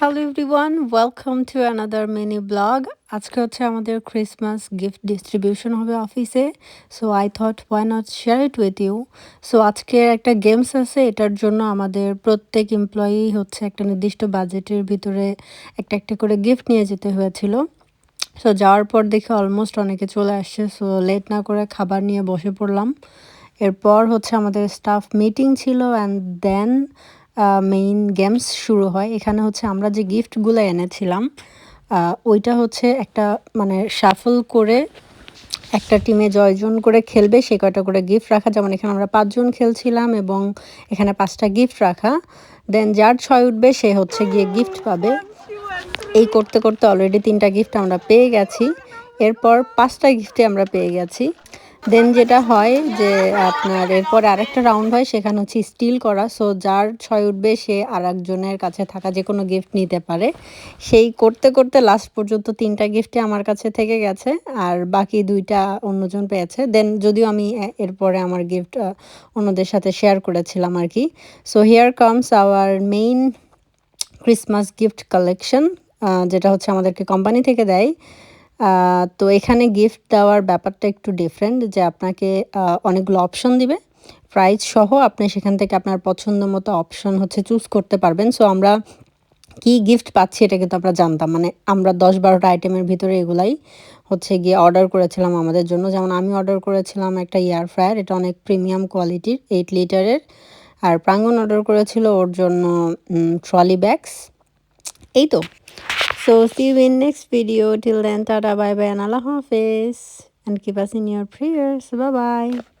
Hello everyone welcome to another mini vlog আজকে হচ্ছে আমাদের ক্রিসমাস গিফট ডিস্ট্রিবিউশন হবে অফিসে so I thought why not share it with you so আজকে একটা গেমস আছে, এটার জন্য আমাদের প্রত্যেক এমপ্লয়ি হচ্ছে একটা নির্দিষ্ট বাজেটের ভিতরে একটা একটা করে গিফট নিয়ে যেতে হয়েছিল। সো যাওয়ার পর দেখে অলমোস্ট অনেকে চলে আসছে। সো লেট না করে খাবার নিয়ে বসে পড়লাম। এরপর হচ্ছে আমাদের স্টাফ মিটিং ছিল অ্যান্ড দেন মেইন গেমস শুরু হয়। এখানে হচ্ছে আমরা যে গিফটগুলো এনেছিলাম ওইটা হচ্ছে একটা মানে সাফল করে একটা টিমে জয়জন করে খেলবে, সে কয়টা করে গিফট রাখা। যেমন এখানে আমরা পাঁচজন খেলছিলাম এবং এখানে পাঁচটা গিফট রাখা। দেন যার ছয় উঠবে, সে হচ্ছে গিয়ে গিফট পাবে। এই করতে করতে অলরেডি তিনটা গিফট আমরা পেয়ে গেছি। এরপর পাঁচটা গিফটে আমরা পেয়ে গেছি। দেন যেটা হয় যে আপনার এরপর আরেকটা রাউন্ড হয়, সেখানে হচ্ছে স্টিল করা। সো যার ছয় উঠবে, সে আর একজনের কাছে থাকা যে কোনো গিফট নিতে পারে। সেই করতে করতে লাস্ট পর্যন্ত তিনটা গিফটে আমার কাছে থেকে গেছে, আর বাকি দুইটা অন্যজন পেয়েছে। দেন যদিও আমি এরপরে আমার গিফট অন্যদের সাথে শেয়ার করেছিলাম আর কি। So here comes our main Christmas gift collection যেটা হচ্ছে আমাদেরকে কোম্পানি থেকে দেয়। তো এখানে গিফট দেওয়ার ব্যাপারটা একটু ডিফারেন্ট যে আপনাকে অনেকগুলো অপশন দিবে। প্রাইস সহ আপনি সেখান থেকে আপনার পছন্দ মতো অপশন হচ্ছে চুজ করতে পারবেন। সো আমরা কি গিফট পাচ্ছি এটা কিন্তু আমরা জানতাম। মানে আমরা দশ বারোটা আইটেমের ভিতরে এগুলাই হচ্ছে গিয়ে অর্ডার করেছিলাম আমাদের জন্য। যেমন আমি অর্ডার করেছিলাম একটা এয়ার ফ্রায়ার এটা অনেক প্রিমিয়াম কোয়ালিটির এইট লিটারের আর প্রাঙ্গন অর্ডার করেছিল ওর জন্য ট্রলি ব্যাগস এই তো। So see you in next video. Till then, tada, bye bye, and Allah Hafiz. And keep us in your prayers. Bye bye.